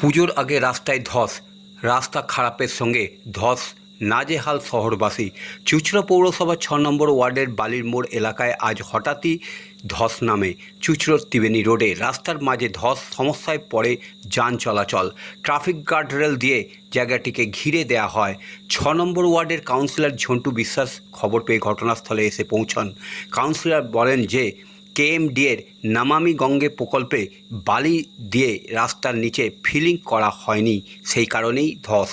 পুজোর আগে রাস্তায় ধস, রাস্তা খারাপের সঙ্গে ধস, নাজেহাল শহরবাসী। চুচড়া পৌরসভা ছ নম্বর ওয়ার্ডের বালির মোড় এলাকায় আজ হঠাৎই ধস নামে। চুচড়োর ত্রিবেণী রোডে রাস্তার মাঝে ধস, সমস্যায় পড়ে যান চলাচল। ট্রাফিক গার্ডরেল দিয়ে জায়গাটিকে ঘিরে দেয়া হয়। ছ নম্বর ওয়ার্ডের কাউন্সিলর ঝন্টু বিশ্বাস খবর পেয়ে ঘটনাস্থলে এসে পৌঁছন। কাউন্সিলর বলেন যে কেএমডিএর নামামি গঙ্গে প্রকল্পে বালি দিয়ে রাস্তার নিচে ফিলিং করা হয়নি, সেই কারণেই ধস।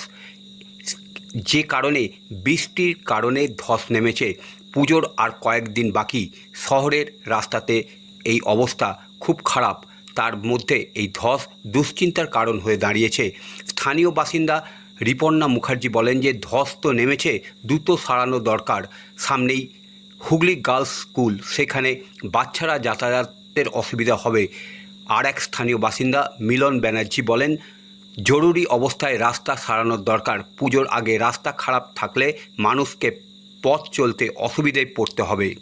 যে কারণে বৃষ্টির কারণে ধস নেমেছে। পুজোর আর কয়েকদিন বাকি। শহরের রাস্তাতে এই অবস্থা খুব খারাপ। তার মধ্যে এই ধস দুশ্চিন্তার কারণ হয়ে দাঁড়িয়েছে। স্থানীয় বাসিন্দা রিপর্ণা মুখার্জি বলেন যে, ধস তো নেমেছে, দ্রুত সারানো দরকার। সামনেই হুগলি গার্লস স্কুল, সেখানে বাচ্চারা যাতায়াতের অসুবিধা হবে। আর এক স্থানীয় বাসিন্দা মিলন ব্যানার্জি বলেন, জরুরি অবস্থায় রাস্তা সারানোর দরকার। পুজোর আগে রাস্তা খারাপ থাকলে মানুষকে পথ চলতে অসুবিধায় পড়তে হবে।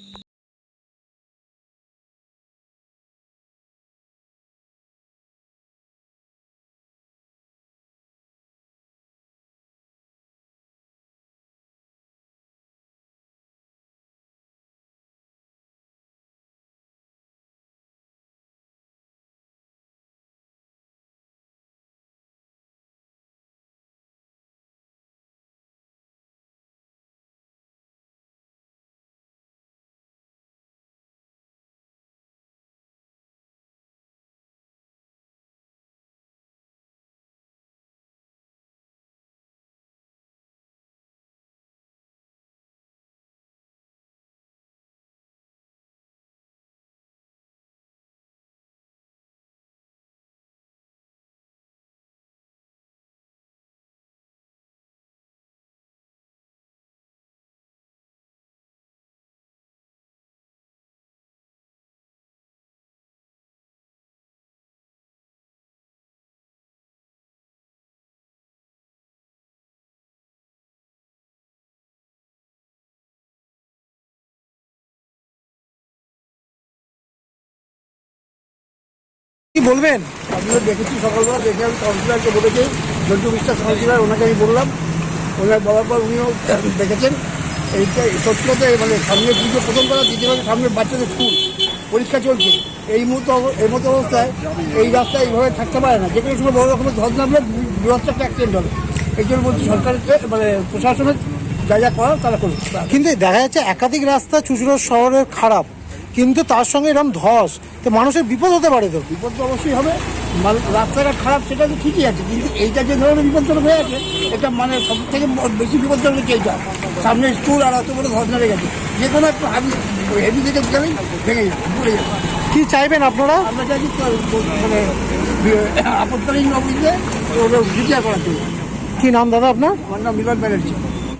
কি বলবেন? আমিও দেখেছি সকালবেলা দেখে আমি কাউন্সিলারকে বলেছি জন্টু বিশ্বাস কাউন্সিলার ওনাকে আমি বললাম। ওনার বলার পর উনিও দেখেছেন। এইটা সত্যি কথা মানে সামনে পুজো প্রথম কথা দ্বিতীয় সামনে বাচ্চাদের স্কুল পরীক্ষা চলছে। এই মুহূর্তে এই মতো অবস্থায় এই রাস্তায় এইভাবে থাকতে পারে না। যে কোনো সময় বড় রকমের ধস নামলে বৃহত্তর একটা অ্যাক্সিডেন্ট হবে। এই জন্য বলছি সরকারকে মানে প্রশাসনের যা যা করার তারা করুক। কিন্তু দেখা যাচ্ছে একাধিক রাস্তা চুচুড়ো শহরের খারাপ। কিন্তু তার সঙ্গে এরকম ধস তো মানুষের বিপদ হতে পারে তো। বিপদ তো অবশ্যই হবে। রাস্তাঘাট খারাপ সেটা তো ঠিকই আছে কিন্তু এইটা যে ধরনের বিপজ্জনক হয়ে আছে এটা মানে সব থেকে বেশি বিপজ্জনক হচ্ছে এইটা। সামনে স্কুল আর অত বড় ধর্ণা রেখে গেছে। যে কোনো একটু হাবি হেভি থেকে গেলেই ভেঙে যাবে কি চাইবেন আপনারা? আমরা চাইছি মানে আপৎকালীন অফিসে ওটা বিচার করার জন্য। কি নাম দাদা আপনার? আমার নাম মিলন ব্যানার্জি।